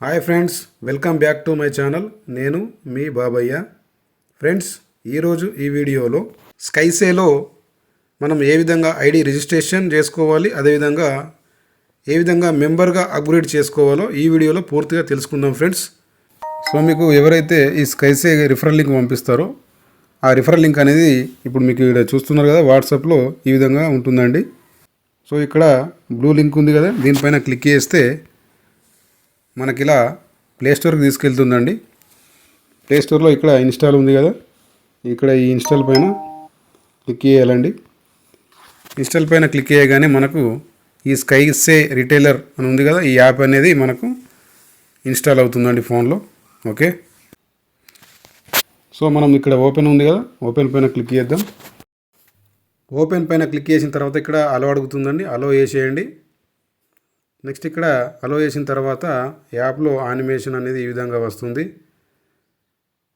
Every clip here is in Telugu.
Hi friends welcome back to my channel. నేను మీ బాబయ్య. ఫ్రెండ్స్ ఈరోజు ఈ వీడియోలో స్కైసేలో మనం ఏ విధంగా ఐడి రిజిస్ట్రేషన్ చేసుకోవాలి అదేవిధంగా ఏ విధంగా మెంబర్గా అప్గ్రేడ్ చేసుకోవాలో ఈ వీడియోలో పూర్తిగా తెలుసుకుందాం ఫ్రెండ్స్. సో మీకు ఎవరైతే ఈ స్కైసే రిఫరల్ లింక్ పంపిస్తారో ఆ రిఫరల్ లింక్ అనేది ఇప్పుడు మీకు ఇక్కడ చూస్తున్నారు కదా వాట్సాప్లో ఈ విధంగా ఉంటుందండి. సో ఇక్కడ బ్లూ లింక్ ఉంది కదా దీనిపైన క్లిక్ చేస్తే మనకి ఇలా ప్లేస్టోర్కి తీసుకెళ్తుందండి. ప్లేస్టోర్లో ఇక్కడ ఇన్స్టాల్ ఉంది కదా. ఇక్కడ ఈ ఇన్స్టాల్ పైన క్లిక్ చేయాలండి. ఇన్స్టాల్ పైన క్లిక్ చేయగానే మనకు ఈ స్కై సే రిటైలర్ అని ఉంది కదా ఈ యాప్ అనేది మనకు ఇన్స్టాల్ అవుతుందండి ఫోన్లో ఓకే సో మనం ఇక్కడ ఓపెన్ ఉంది కదా. ఓపెన్ పైన క్లిక్ చేద్దాం. ఓపెన్ పైన క్లిక్ చేసిన తర్వాత ఇక్కడ అలో అడుగుతుందండి. అలో వేసేయండి నెక్స్ట్ ఇక్కడ అలో చేసిన తర్వాత యాప్లో యానిమేషన్ అనేది ఈ విధంగా వస్తుంది.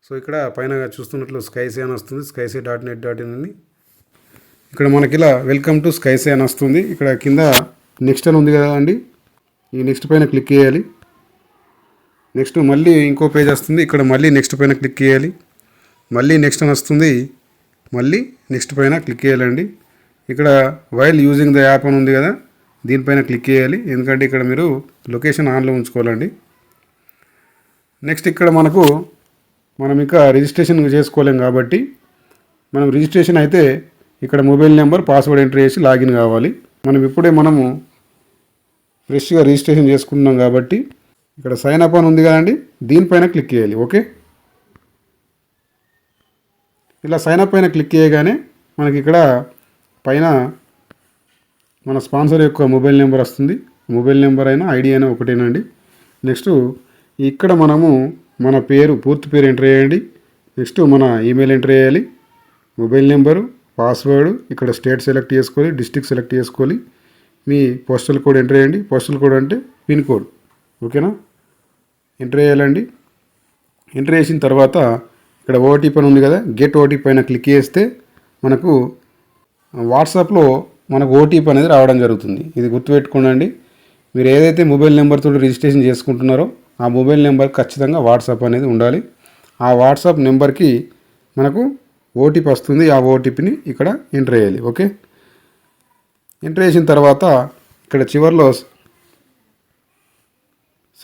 సో ఇక్కడ పైన చూస్తున్నట్లు స్కైసే అని వస్తుంది. స్కైసే డాట్ నెట్ డాట్ ఇన్ అని. ఇక్కడ మనకి ఇలా వెల్కమ్ టు స్కైసే అని వస్తుంది. ఇక్కడ కింద నెక్స్ట్ అని ఉంది కదా అండి. ఈ నెక్స్ట్ పైన క్లిక్ చేయాలి. నెక్స్ట్ మళ్ళీ ఇంకో పేజ్ వస్తుంది. ఇక్కడ మళ్ళీ నెక్స్ట్ పైన క్లిక్ చేయాలి. మళ్ళీ నెక్స్ట్ అని వస్తుంది. మళ్ళీ నెక్స్ట్ పైన క్లిక్ చేయాలండి. ఇక్కడ వైల్ యూజింగ్ ద యాప్ అని ఉంది కదా. దీనిపైన క్లిక్ చేయాలి. ఎందుకంటే ఇక్కడ మీరు లొకేషన్ ఆన్లో ఉంచుకోవాలండి. నెక్స్ట్ ఇక్కడ మనకు మనం ఇంకా రిజిస్ట్రేషన్ చేసుకోలేం కాబట్టి మనం రిజిస్ట్రేషన్ అయితే ఇక్కడ మొబైల్ నెంబర్ పాస్వర్డ్ ఎంటర్ చేసి లాగిన్ కావాలి. మనం ఇప్పుడే మనము ఫ్రెష్గా రిజిస్ట్రేషన్ చేసుకున్నాం కాబట్టి ఇక్కడ సైన్ అప్ అని ఉంది కదండి. దీనిపైన క్లిక్ చేయాలి. ఓకే? ఇలా సైన్ అప్ పైన క్లిక్ చేయగానే మనకి ఇక్కడ పైన మన స్పాన్సర్ యొక్క మొబైల్ నెంబర్ వస్తుంది. మొబైల్ నెంబర్ అయినా ఐడి అయినా ఒకటేనండి. నెక్స్ట్ ఇక్కడ మనము మన పేరు పూర్తి పేరు ఎంటర్ చేయండి. నెక్స్ట్ మన ఈమెయిల్ ఎంటర్ చేయాలి. మొబైల్ నెంబరు పాస్వర్డ్ ఇక్కడ స్టేట్ సెలెక్ట్ చేసుకోవాలి డిస్టిక్ సెలెక్ట్ చేసుకోవాలి. మీ పోస్టల్ కోడ్ ఎంటర్ చేయండి. పోస్టల్ కోడ్ అంటే పిన్ కోడ్. ఓకేనా? ఎంటర్ చేయాలండి. ఎంటర్ చేసిన తర్వాత ఇక్కడ ఓటీపీ అని ఉంది కదా గెట్ ఓటీపీ పైన క్లిక్ చేస్తే మనకు వాట్సాప్లో మనకు ఓటీపీ అనేది రావడం జరుగుతుంది. ఇది గుర్తుపెట్టుకోండి. మీరు ఏదైతే మొబైల్ నెంబర్తో రిజిస్ట్రేషన్ చేసుకుంటున్నారో ఆ మొబైల్ నెంబర్ ఖచ్చితంగా వాట్సాప్ అనేది ఉండాలి. ఆ వాట్సాప్ నెంబర్కి మనకు ఓటీపీ వస్తుంది. ఆ ఓటీపీని ఇక్కడ ఎంటర్ చేయాలి. ఓకే? ఎంటర్ చేసిన తర్వాత ఇక్కడ చివరిలో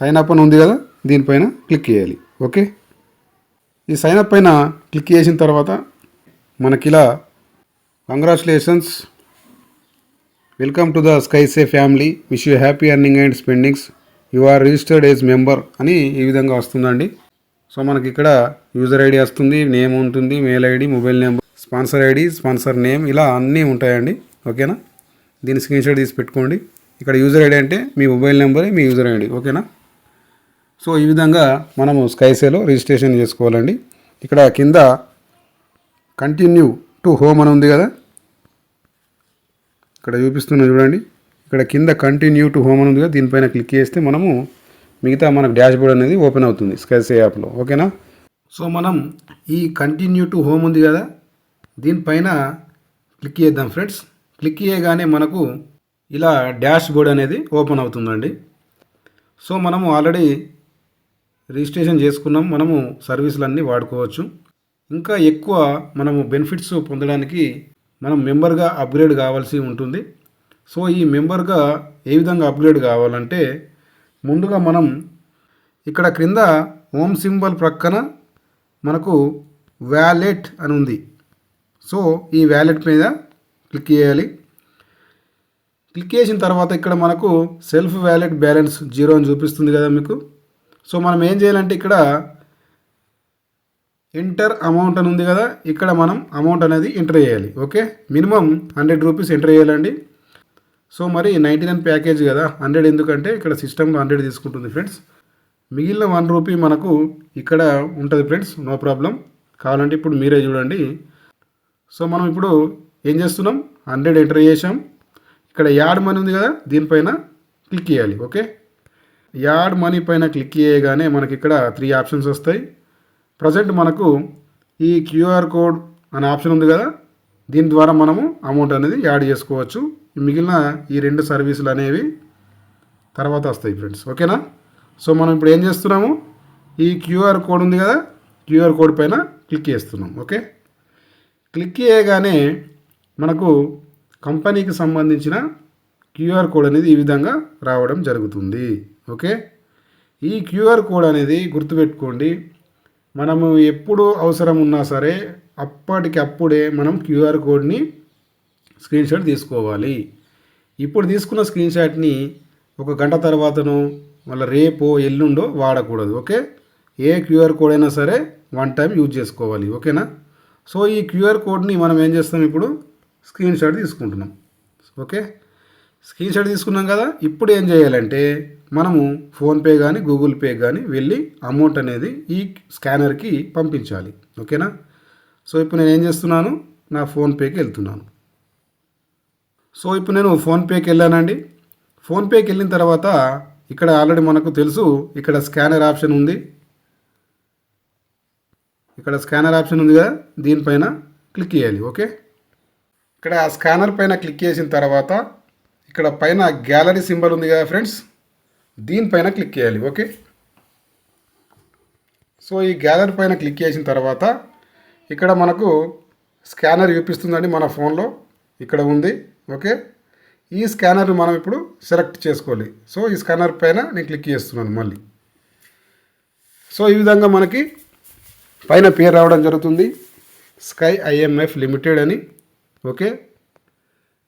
సైన్ అప్ అని ఉంది కదా దీనిపైన క్లిక్ చేయాలి. ఓకే? ఈ సైన్ అప్ పైన క్లిక్ చేసిన తర్వాత మనకి ఇలా congratulations welcome to the స్కైసే family wish you happy earning and spendings you are registered as member అని ఈ విధంగా వస్తుందండి. సో మనకి ఇక్కడ యూజర్ ఐడి వస్తుంది నేమ్ ఉంటుంది mail ID mobile number sponsor ID sponsor name ఇలా అన్నీ ఉంటాయండి. ఓకేనా దీన్ని స్క్రీన్ షాట్ తీసి పెట్టుకోండి. ఇక్కడ యూజర్ ఐడి అంటే మీ మొబైల్ నెంబర్ మీ యూజర్ ఐడి ఓకేనా సో ఈ విధంగా మనము స్కైసేలో రిజిస్ట్రేషన్ చేసుకోవాలండి. ఇక్కడ కింద కంటిన్యూ టు హోమ్ అని ఉంది కదా? ఇక్కడ చూపిస్తున్నా చూడండి. ఇక్కడ కింద కంటిన్యూ టు హోమ్ అని ఉంది కదా దీనిపైన క్లిక్ చేస్తే మనము మిగతా మనకు డాష్ బోర్డ్ అనేది ఓపెన్ అవుతుంది స్కైసే యాప్లో ఓకేనా సో మనం ఈ కంటిన్యూ టు హోమ్ ఉంది కదా దీనిపైన క్లిక్ చేద్దాం ఫ్రెండ్స్ క్లిక్ చేయగానే మనకు ఇలా డాష్ బోర్డ్ అనేది ఓపెన్ అవుతుందండి. సో మనము ఆల్రెడీ రిజిస్ట్రేషన్ చేసుకున్నాం మనము సర్వీసులన్నీ వాడుకోవచ్చు. ఇంకా ఎక్కువ మనము బెనిఫిట్స్ పొందడానికి మనం మెంబర్గా అప్గ్రేడ్ కావాల్సి ఉంటుంది. సో ఈ మెంబర్గా ఏ విధంగా అప్గ్రేడ్ కావాలంటే ముందుగా మనం ఇక్కడ క్రింద హోమ్ సింబల్ ప్రక్కన మనకు వ్యాలెట్ అని ఉంది. సో ఈ వ్యాలెట్ మీద క్లిక్ చేయాలి. క్లిక్ చేసిన తర్వాత ఇక్కడ మనకు సెల్ఫ్ వ్యాలెట్ బ్యాలెన్స్ జీరో అని చూపిస్తుంది కదా మీకు. సో మనం ఏం చేయాలంటే ఇక్కడ ఎంటర్ అమౌంట్ అని ఉంది కదా ఇక్కడ మనం అమౌంట్ అనేది ఎంటర్ చేయాలి okay minimum hundred rupees enter చేయాలండి. సో మరి నైంటీ నైన్ ప్యాకేజ్ కదా హండ్రెడ్ ఎందుకంటే ఇక్కడ సిస్టంలో హండ్రెడ్ తీసుకుంటుంది ఫ్రెండ్స్ మిగిలిన వన్ రూపీ మనకు ఇక్కడ ఉంటుంది ఫ్రెండ్స్ నో ప్రాబ్లం కావాలంటే ఇప్పుడు మీరే చూడండి. సో మనం ఇప్పుడు ఏం చేస్తున్నాం? హండ్రెడ్ ఎంటర్ చేసాం. ఇక్కడ యాడ్ మనీ ఉంది కదా దీనిపైన క్లిక్ చేయాలి ఓకే యాడ్ మనీ పైన క్లిక్ చేయగానే మనకి ఇక్కడ త్రీ ఆప్షన్స్ వస్తాయి. ప్రజెంట్ మనకు ఈ క్యూఆర్ కోడ్ అనే ఆప్షన్ ఉంది కదా దీని ద్వారా మనము అమౌంట్ అనేది యాడ్ చేసుకోవచ్చు. మిగిలిన ఈ రెండు సర్వీసులు అనేవి తర్వాత వస్తాయి ఫ్రెండ్స్. ఓకేనా? సో మనం ఇప్పుడు ఏం చేస్తున్నాము? ఈ క్యూఆర్ కోడ్ ఉంది కదా క్యూఆర్ కోడ్ పైన క్లిక్ చేస్తున్నాం. ఓకే? క్లిక్ చేయగానే మనకు కంపెనీకి సంబంధించిన క్యూఆర్ కోడ్ అనేది ఈ విధంగా రావడం జరుగుతుంది. ఓకే? ఈ క్యూఆర్ కోడ్ అనేది గుర్తుపెట్టుకోండి. మనము ఎప్పుడు అవసరం ఉన్నా సరే అప్పటికప్పుడే మనం క్యూఆర్ కోడ్ని స్క్రీన్ షాట్ తీసుకోవాలి. ఇప్పుడు తీసుకున్న స్క్రీన్ షాట్ని ఒక గంట తర్వాతనో మళ్ళీ రేపో ఎల్లుండో వాడకూడదు ఓకే? ఏ క్యూఆర్ కోడ్ అయినా సరే వన్ టైం యూజ్ చేసుకోవాలి ఓకేనా? సో ఈ క్యూఆర్ కోడ్ని మనం ఏం చేస్తాం ఇప్పుడు? స్క్రీన్ షాట్ తీసుకుంటున్నాం ఓకే? స్క్రీన్ షాట్ తీసుకున్నాం కదా ఇప్పుడు ఏం చేయాలంటే మనము ఫోన్పే కానీ గూగుల్ పే కానీ వెళ్ళి అమౌంట్ అనేది ఈ స్కానర్కి పంపించాలి. ఓకేనా? సో ఇప్పుడు నేను ఏం చేస్తున్నాను? నా ఫోన్పేకి వెళ్తున్నాను. సో ఇప్పుడు నేను ఫోన్పేకి వెళ్ళానండి. ఫోన్పేకి వెళ్ళిన తర్వాత ఇక్కడ ఆల్రెడీ మనకు తెలుసు ఇక్కడ స్కానర్ ఆప్షన్ ఉంది. ఇక్కడ స్కానర్ ఆప్షన్ ఉంది కదా దీనిపైన క్లిక్ చేయాలి. ఓకే? ఇక్కడ ఆ స్కానర్ పైన క్లిక్ చేసిన తర్వాత ఇక్కడ పైన గ్యాలరీ సింబల్ ఉంది కదా ఫ్రెండ్స్ దీనిపైన క్లిక్ చేయాలి ఓకే సో ఈ గ్యాలరీ పైన క్లిక్ చేసిన తర్వాత ఇక్కడ మనకు స్కానర్ చూపిస్తుందండి మన ఫోన్లో ఇక్కడ ఉంది ఓకే ఈ స్కానర్ మనం ఇప్పుడు సెలెక్ట్ చేసుకోవాలి. సో ఈ స్కానర్ పైన నేను క్లిక్ చేస్తున్నాను మళ్ళీ. సో ఈ విధంగా మనకి పైన పేరు రావడం జరుగుతుంది స్కై ఐఎంఎఫ్ లిమిటెడ్ అని ఓకే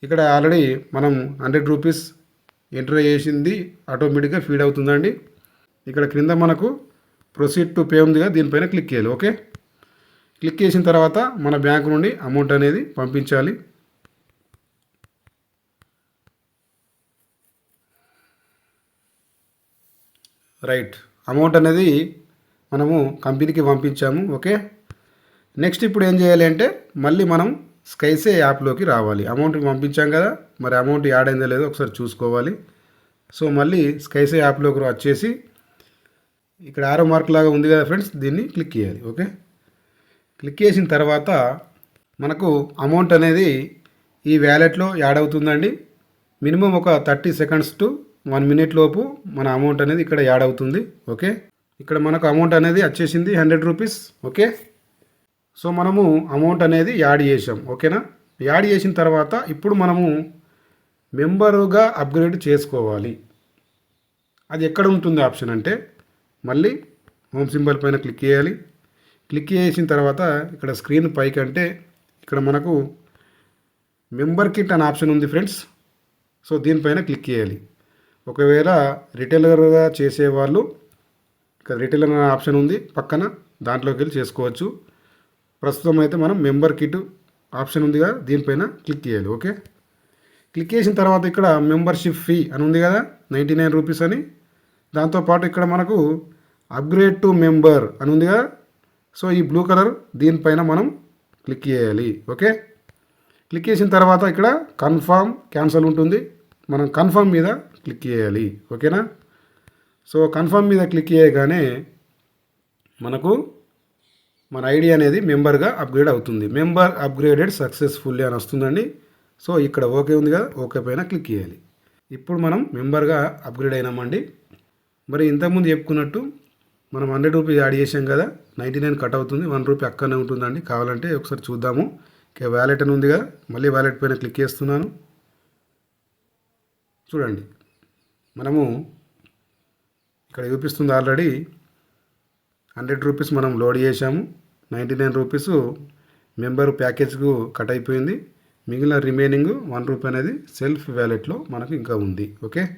ఇక్కడ ఆల్రెడీ మనం హండ్రెడ్ రూపీస్ ఎంటర్ చేసింది ఆటోమేటిక్గా ఫీడ్ అవుతుందండి. ఇక్కడ క్రింద మనకు ప్రొసీడ్ టు పే ఉందిగా దీనిపైన క్లిక్ చేయాలి ఓకే క్లిక్ చేసిన తర్వాత మన బ్యాంకు నుండి అమౌంట్ అనేది పంపించాలి. రైట్ అమౌంట్ అనేది మనము కంపెనీకి పంపించాము ఓకే నెక్స్ట్ ఇప్పుడు ఏం చేయాలి అంటే మళ్ళీ మనం స్కైసే యాప్లోకి రావాలి. అమౌంట్ పంపించాం కదా మరి అమౌంట్ యాడ్ అయిందో లేదో ఒకసారి చూసుకోవాలి. సో మళ్ళీ స్కైసే యాప్లోకి వచ్చేసి ఇక్కడ ఆరో మార్క్ లాగా ఉంది కదా ఫ్రెండ్స్ దీన్ని క్లిక్ చేయాలి ఓకే? క్లిక్ చేసిన తర్వాత మనకు అమౌంట్ అనేది ఈ వ్యాలెట్లో యాడ్ అవుతుందండి. మినిమం ఒక thirty seconds to one minute లోపు మన అమౌంట్ అనేది ఇక్కడ యాడ్ అవుతుంది ఓకే? ఇక్కడ మనకు అమౌంట్ అనేది వచ్చేసింది హండ్రెడ్ రూపీస్ ఓకే? సో మనము అమౌంట్ అనేది యాడ్ చేసాం ఓకేనా? యాడ్ చేసిన తర్వాత ఇప్పుడు మనము మెంబరుగా అప్గ్రేడ్ చేసుకోవాలి. అది ఎక్కడ ఉంటుంది ఆప్షన్ అంటే మళ్ళీ హోమ్ సింబల్ పైన క్లిక్ చేయాలి. క్లిక్ చేసిన తర్వాత ఇక్కడ స్క్రీన్ పైకి అంటే ఇక్కడ మనకు మెంబర్ కిట్ అనే ఆప్షన్ ఉంది ఫ్రెండ్స్ సో దీనిపైన క్లిక్ చేయాలి. ఒకవేళ రిటైలర్గా చేసేవాళ్ళు ఇక్కడ రిటైలర్ అనే ఆప్షన్ ఉంది పక్కన దాంట్లోకి వెళ్ళి చేసుకోవచ్చు. ప్రస్తుతం అయితే మనం మెంబర్ కిట్ ఆప్షన్ ఉందిగా దీనిపైన క్లిక్ చేయాలి ఓకే? క్లిక్ చేసిన తర్వాత ఇక్కడ మెంబర్షిప్ ఫీ అని ఉంది కదా నైంటీ నైన్ రూపీస్ అని. దాంతోపాటు ఇక్కడ మనకు అప్గ్రేడ్ టు మెంబర్ అని ఉంది కదా సో ఈ బ్లూ కలర్ దీనిపైన మనం క్లిక్ చేయాలి ఓకే? క్లిక్ చేసిన తర్వాత ఇక్కడ కన్ఫామ్ క్యాన్సల్ ఉంటుంది మనం కన్ఫామ్ మీద క్లిక్ చేయాలి ఓకేనా? సో కన్ఫర్మ్ మీద క్లిక్ చేయగానే మనకు మన ఐడి అనేది మెంబర్గా అప్గ్రేడ్ అవుతుంది. మెంబర్ అప్గ్రేడెడ్ సక్సెస్ఫుల్లీ అని వస్తుందండి. సో ఇక్కడ ఓకే ఉంది కదా ఓకే పైన క్లిక్ చేయాలి. ఇప్పుడు మనం మెంబర్గా అప్గ్రేడ్ అయినామండి. మరి ఇంతకుముందు చెప్పుకున్నట్టు మనం హండ్రెడ్ రూపీస్ యాడ్ చేసాం కదా నైంటీ నైన్ కట్ అవుతుంది వన్ రూపీ అక్కడనే ఉంటుందండి. కావాలంటే ఒకసారి చూద్దాము. ఇక వ్యాలెట్ అని ఉంది కదా మళ్ళీ వ్యాలెట్ పైన క్లిక్ చేస్తున్నాను. చూడండి. మనము ఇక్కడ చూపిస్తుంది ఆల్రెడీ హండ్రెడ్ రూపీస్ మనం లోడ్ చేసాము నైంటీ నైన్ రూపీస్ మెంబర్ ప్యాకేజ్కు కట్ అయిపోయింది. మిగిలిన రిమైనింగ్ వన్ రూపీ అనేది సెల్ఫ్ వ్యాలెట్లో మనకు ఇంకా ఉంది. ఓకే?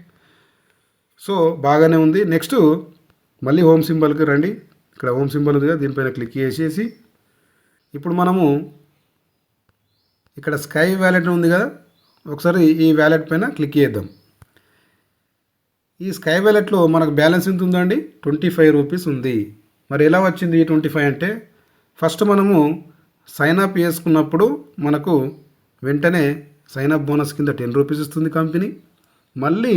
సో బాగానే ఉంది. నెక్స్ట్ మళ్ళీ హోమ్ సింబల్కి రండి. ఇక్కడ హోమ్ సింబల్ ఉంది కదా దీనిపైన క్లిక్ చేసేసి ఇప్పుడు మనము ఇక్కడ స్కై వ్యాలెట్ ఉంది కదా ఒకసారి ఈ వ్యాలెట్ పైన క్లిక్ చేద్దాం. ఈ స్కై వ్యాలెట్లో మనకు బ్యాలెన్స్ ఎంత ఉందండి? ట్వంటీ ఫైవ్ రూపీస్ ఉంది. మరి ఎలా వచ్చింది ఈ ట్వంటీ ఫైవ్ అంటే ఫస్ట్ మనము సైన్ అప్ చేసుకున్నప్పుడు మనకు వెంటనే సైన్ అప్ బోనస్ కింద టెన్ రూపీస్ ఇస్తుంది కంపెనీ మళ్ళీ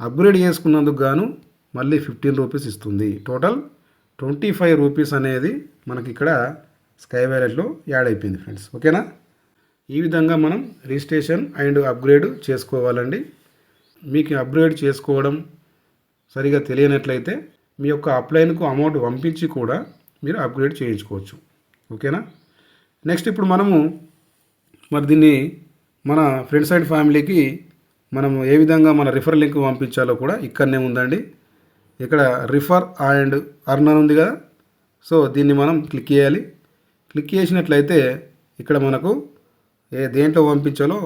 అప్గ్రేడ్ చేసుకున్నందుకు గాను మళ్ళీ ఫిఫ్టీన్ రూపీస్ ఇస్తుంది. టోటల్ ట్వంటీ ఫైవ్ రూపీస్ అనేది మనకి ఇక్కడ స్కై వ్యాలెట్లో యాడ్ అయిపోయింది ఫ్రెండ్స్ ఓకేనా ఈ విధంగా మనం రిజిస్ట్రేషన్ అండ్ అప్గ్రేడ్ చేసుకోవాలండి. మీకు అప్గ్రేడ్ చేసుకోవడం సరిగా తెలియనట్లయితే మీ యొక్క అప్లైన్కు అమౌంట్ పంపించి కూడా మీరు అప్గ్రేడ్ చేయించుకోవచ్చు. ఓకేనా? నెక్స్ట్ ఇప్పుడు మనము మరి దీన్ని మన ఫ్రెండ్స్ అండ్ ఫ్యామిలీకి మనం ఏ విధంగా మన రిఫర్ లింక్ పంపించాలో కూడా ఇక్కడనే ఉందండి. ఇక్కడ రిఫర్ అండ్ అర్నర్ ఉంది కదా. సో దీన్ని మనం క్లిక్ చేయాలి. క్లిక్ చేసినట్లయితే ఇక్కడ మనకు ఏ దేంట్లో పంపించాలో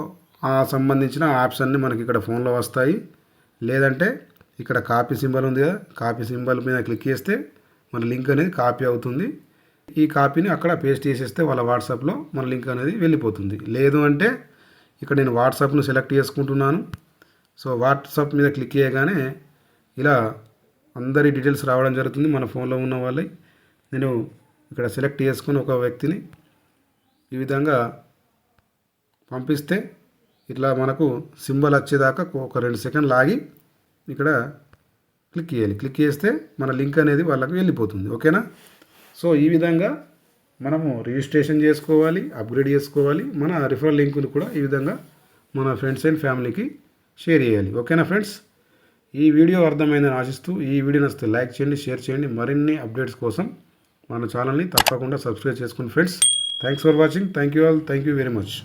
ఆ సంబంధించిన యాప్స్ అన్నీ మనకి ఇక్కడ ఫోన్లో వస్తాయి. లేదంటే ఇక్కడ కాపీ సింబల్ ఉంది కదా. కాపీ సింబల్ మీద క్లిక్ చేస్తే మన లింక్ అనేది కాపీ అవుతుంది. ఈ కాపీని అక్కడ పేస్ట్ చేసేస్తే వాళ్ళ వాట్సాప్లో మన లింక్ అనేది వెళ్ళిపోతుంది. లేదు అంటే ఇక్కడ నేను వాట్సాప్ను సెలెక్ట్ చేసుకుంటున్నాను. సో వాట్సాప్ మీద క్లిక్ చేయగానే ఇలా అందరి డీటెయిల్స్ రావడం జరుగుతుంది మన ఫోన్లో ఉన్న వాళ్ళే నేను ఇక్కడ సెలెక్ట్ చేసుకుని ఒక వ్యక్తిని ఈ విధంగా పంపిస్తే ఇట్లా మనకు సింబల్ వచ్చేదాకా ఒక రెండు సెకండ్లు ఆగి ఇక్కడ క్లిక్ చేయాలి. క్లిక్ చేస్తే మన లింక్ అనేది వాళ్ళకి వెళ్ళిపోతుంది. ఓకేనా? సో ఈ విధంగా మనము రిజిస్ట్రేషన్ చేసుకోవాలి అప్గ్రేడ్ చేసుకోవాలి. మన రిఫరల్ లింకును కూడా ఈ విధంగా మన ఫ్రెండ్స్ అండ్ ఫ్యామిలీకి షేర్ చేయాలి. ఓకేనా ఫ్రెండ్స్ ఈ వీడియో అర్థమైందని ఆశిస్తూ ఈ వీడియో నచ్చితే లైక్ చేయండి షేర్ చేయండి. మరిన్ని అప్డేట్స్ కోసం మన ఛానల్ని తప్పకుండా సబ్స్క్రైబ్ చేసుకోండి friends thanks for watching thank you all thank you very much